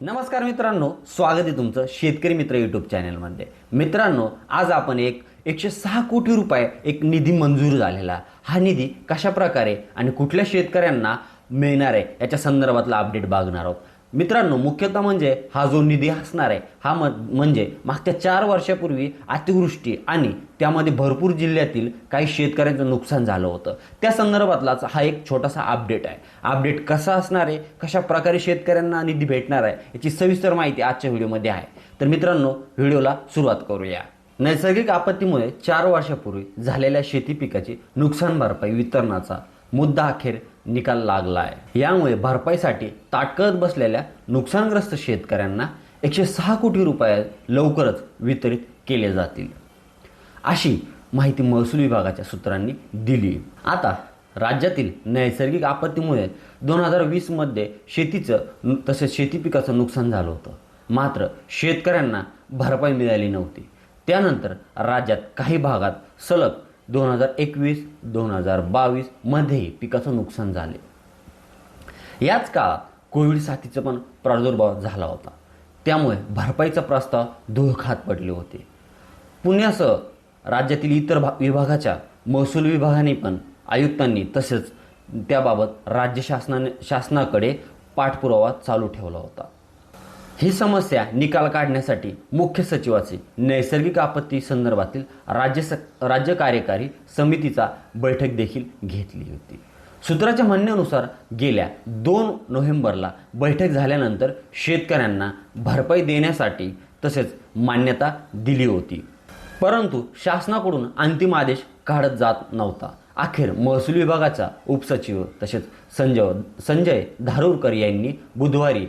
नमस्कार मित्रांनो स्वागत आहे तुमचं शेतकरी मित्र यूट्यूब चॅनलमध्ये मित्रांनो आज आपण एक एकशे सहा कोटी रुपये एक निधी मंजूर झालेला. हा निधी कशा प्रकारे आणि कुठल्या शेतकऱ्यांना मिळणार आहे याच्या संदर्भातला अपडेट बघणार आहोत. मित्रांनो मुख्यतः म्हणजे हा जो निधी असणार आहे हा म म्हणजे मागच्या चार वर्षापूर्वी अतिवृष्टी आणि त्यामध्ये भरपूर जिल्ह्यातील काही शेतकऱ्यांचं नुकसान झालं होतं. त्या संदर्भातलाच हा एक छोटासा अपडेट आहे. अपडेट कसा असणार आहे कशा प्रकारे शेतकऱ्यांना निधी भेटणार आहे याची सविस्तर माहिती आजच्या व्हिडिओमध्ये आहे. तर मित्रांनो व्हिडिओला सुरुवात करूया. नैसर्गिक आपत्तीमुळे चार वर्षापूर्वी झालेल्या शेती पिकाची नुकसान भरपाई वितरणाचा मुद्दा अखेर निकाल लागला आहे यामुळे भरपाईसाठी ताटकळत बसलेल्या नुकसानग्रस्त शेतकऱ्यांना एकशे सहा कोटी रुपये लवकरच वितरित केले जातील. अशी माहिती महसूल विभागाच्या सूत्रांनी दिली. आता राज्यातील नैसर्गिक आपत्तीमुळे दोन हजार वीसमध्ये शेतीचं नु- तसेच शेती पिकाचं नुकसान झालं होतं. मात्र शेतकऱ्यांना भरपाई मिळाली नव्हती. त्यानंतर राज्यात काही भागात सलग दोन हजार एकवीस दोन हजार बावीसमध्येही पिकाचं नुकसान झाले. याच काळात कोविड साथीचा पण प्रादुर्भाव झाला होता. त्यामुळे भरपाईचा प्रस्ताव धुळखात पडले होते. पुण्यासह राज्यातील इतर भा विभागाच्या महसूल विभागाने पण आयुक्तांनी तसेच त्याबाबत राज्य शासनाने शासनाकडे पाठपुरावा चालू ठेवला होता. ही समस्या निकाल काढण्यासाठी मुख्य सचिवाचे नैसर्गिक आपत्ती संदर्भातील राज्य स राज्य कार्यकारी समितीचा बैठक देखील घेतली होती. सूत्राच्या म्हणण्यानुसार गेल्या दोन नोव्हेंबरला बैठक झाल्यानंतर शेतकऱ्यांना भरपाई देण्यासाठी तसेच मान्यता दिली होती. परंतु शासनाकडून अंतिम आदेश काढत जात नव्हता. अखेर महसूल विभागाचा उपसचिव तसेच संजय संजय धारूरकर यांनी बुधवारी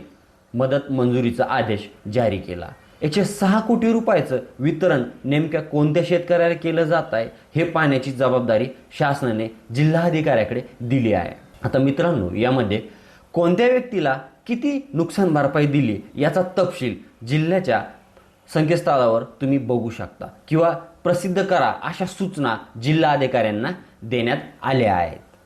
मदत मंजुरीचा आदेश जारी केला. एकशे सहा कोटी रुपयाचं वितरण नेमक्या कोणत्या शेतकऱ्याला केलं जात आहे हे पाहण्याची जबाबदारी शासनाने जिल्हाधिकाऱ्याकडे दिली आहे. आता मित्रांनो यामध्ये कोणत्या व्यक्तीला किती नुकसान भरपाई दिली याचा तपशील जिल्ह्याच्या संकेतस्थळावर तुम्ही बघू शकता किंवा प्रसिद्ध करा अशा सूचना जिल्हा अधिकाऱ्यांना देण्यात आल्या आहेत.